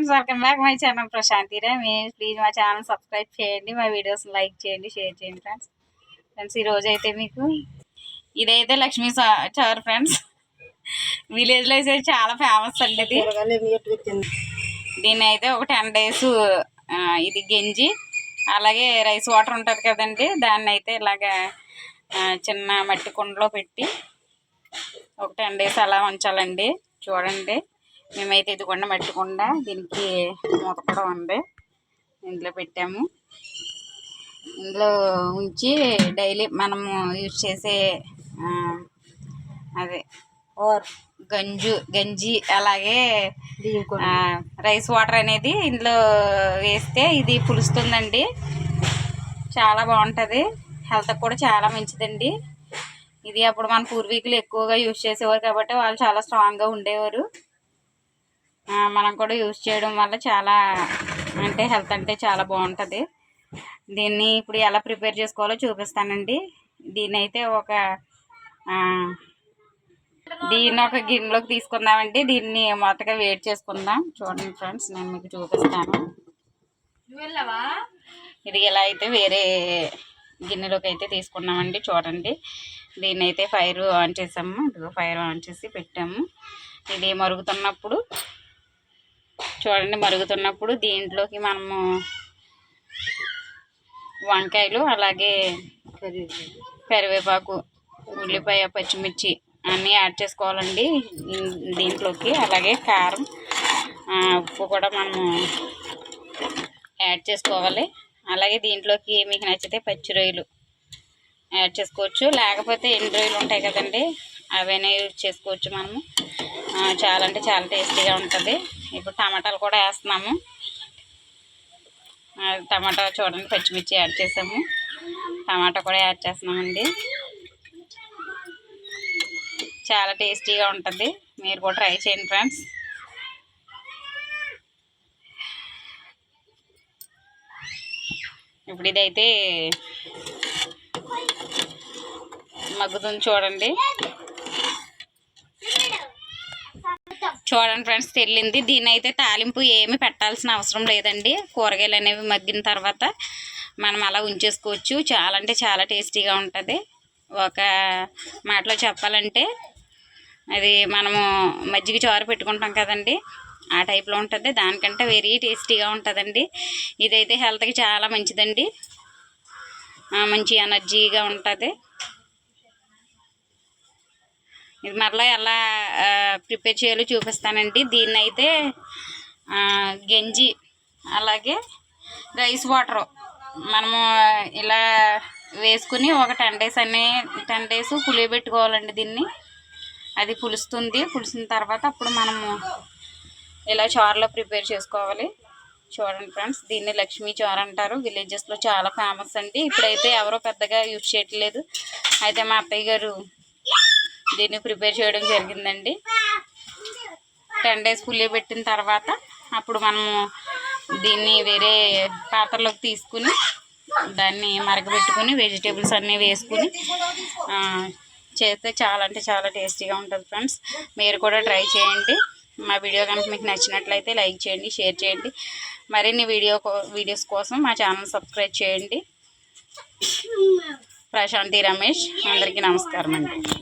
Friends welcome back my channel Prashanti me please మా channel subscribe చేయండి మా videos like చేయండి షేర్ చేయండి ఫ్రెండ్స్ ఫ్రెండ్స్ ఈరోజు అయితే మీకు ఇదైతే లక్ష్మీ సా- చారు ఫ్రెండ్స్ విలేజ్లో అయితే చాలా ఫేమస్ అండి ఇది. దీన్ని అయితే ఒక టెన్ డేస్ ఇది గెంజి. అలాగే రైస్ వాటర్ ఉంటుంది కదండి దాన్ని అయితే ఇలాగా చిన్న మట్టి కుండలో పెట్టి ఒక టెన్ డేస్ అలా ఉంచాలండి. చూడండి. మేమైతే ఇది కొండ మట్టి కుండ దీనికి మూత కూడా ఉంది. ఇందులో పెట్టాము. ఇందులో ఉంచి డైలీ మనము యూజ్ చేసే అదే ఓర్ గంజు గంజి అలాగే రైస్ వాటర్ అనేది ఇందులో వేస్తే ఇది పులుస్తుందండి. చాలా బాగుంటుంది. హెల్త్ కూడా చాలా మంచిదండి. ఇది అప్పుడు మన పూర్వీకులు ఎక్కువగా యూజ్ చేసేవారు కాబట్టి వాళ్ళు చాలా స్ట్రాంగ్గా ఉండేవారు. మనం కూడా యూజ్ చేయడం వల్ల చాలా అంటే హెల్త్ అంటే చాలా బాగుంటుంది. దీన్ని ఇప్పుడు ఎలా ప్రిపేర్ చేసుకోవాలో చూపిస్తానండి. దీన్ని అయితే ఒక దీన్ని ఒక గిన్నెలోకి తీసుకుందామండి. దీన్ని మొత్తగా వేడి చేసుకుందాం. చూడండి ఫ్రెండ్స్ నేను మీకు చూపిస్తాను. ఇది ఎలా అయితే వేరే గిన్నెలోకి అయితే తీసుకున్నామండి. చూడండి. దీన్ని అయితే ఫైర్ ఆన్ చేసాము. ఇదిగో ఫైర్ ఆన్ చేసి పెట్టాము. ఇది మరుగుతున్నప్పుడు చూడండి మరుగుతున్నప్పుడు దీంట్లోకి మనము వంకాయలు అలాగే కరివేపాకు ఉల్లిపాయ పచ్చిమిర్చి అన్నీ యాడ్ చేసుకోవాలండి దీంట్లోకి. అలాగే కారం ఉప్పు కూడా మనము యాడ్ చేసుకోవాలి. అలాగే దీంట్లోకి మీకు నచ్చితే పచ్చి రొయ్యలు యాడ్ చేసుకోవచ్చు. లేకపోతే ఎండు రొయ్యలు ఉంటాయి కదండి అవైనా యూజ్ చేసుకోవచ్చు మనము. చాలా అంటే చాలా టేస్టీగా ఉంటుంది. ఇప్పుడు టమాటాలు కూడా వేస్తున్నాము. టమాటా చూడండి పచ్చిమిర్చి యాడ్ చేసాము. టమాటా కూడా యాడ్ చేస్తున్నామండి. చాలా టేస్టీగా ఉంటుంది. మీరు కూడా ట్రై చేయండి ఫ్రెండ్స్. ఇప్పుడు ఇదైతే మగ్గుతుంది చూడండి. చూడండి ఫ్రెండ్స్ తెల్లింది. దీని అయితే తాలింపు ఏమి పెట్టాల్సిన అవసరం లేదండి. కూరగాయలు అనేవి మగ్గిన తర్వాత మనం అలా ఉంచేసుకోవచ్చు. చాలా అంటే చాలా టేస్టీగా ఉంటుంది. ఒక మాటలో చెప్పాలంటే అది మనము మజ్జిగ చారు పెట్టుకుంటాం కదండి ఆ టైప్లో ఉంటుంది. దానికంటే వెరీ టేస్టీగా ఉంటుందండి. ఇదైతే హెల్త్కి చాలా మంచిదండి. మంచి ఎనర్జీగా ఉంటుంది. ఇది మరలా ఎలా ప్రిపేర్ చేయాలో చూపిస్తానండి. దీన్ని అయితే గంజి అలాగే రైస్ వాటర్. మనము ఇలా వేసుకుని ఒక టెన్ డేస్ అనే టెన్ డేస్ పులియబెట్టుకోవాలండి దీన్ని. అది పులుస్తుంది. పులిసిన తర్వాత అప్పుడు మనము ఇలా చారులో ప్రిపేర్ చేసుకోవాలి. చూడండి ఫ్రెండ్స్ దీన్ని లక్ష్మీ చారు అంటారు. విలేజెస్లో చాలా ఫేమస్ అండి. ఇప్పుడైతే ఎవరో పెద్దగా యూజ్ చేయట్లేదు. అయితే మా అత్తయ్య గారు దీన్ని ప్రిపేర్ చేయడం జరిగిందండి. టెన్ డేస్ పులియబెట్టిన తర్వాత అప్పుడు మనము దీన్ని వేరే పాత్రలోకి తీసుకుని దాన్ని మరగబెట్టుకుని వెజిటేబుల్స్ అన్నీ వేసుకుని చేస్తే చాలా అంటే చాలా టేస్టీగా ఉంటుంది ఫ్రెండ్స్. మీరు కూడా ట్రై చేయండి. మా వీడియో కనుక మీకు నచ్చినట్లయితే లైక్ చేయండి షేర్ చేయండి. మరిన్ని వీడియో వీడియోస్ కోసం మా ఛానల్ సబ్స్క్రైబ్ చేయండి. ప్రశాంతి రమేష్ అందరికీ నమస్కారం అండి.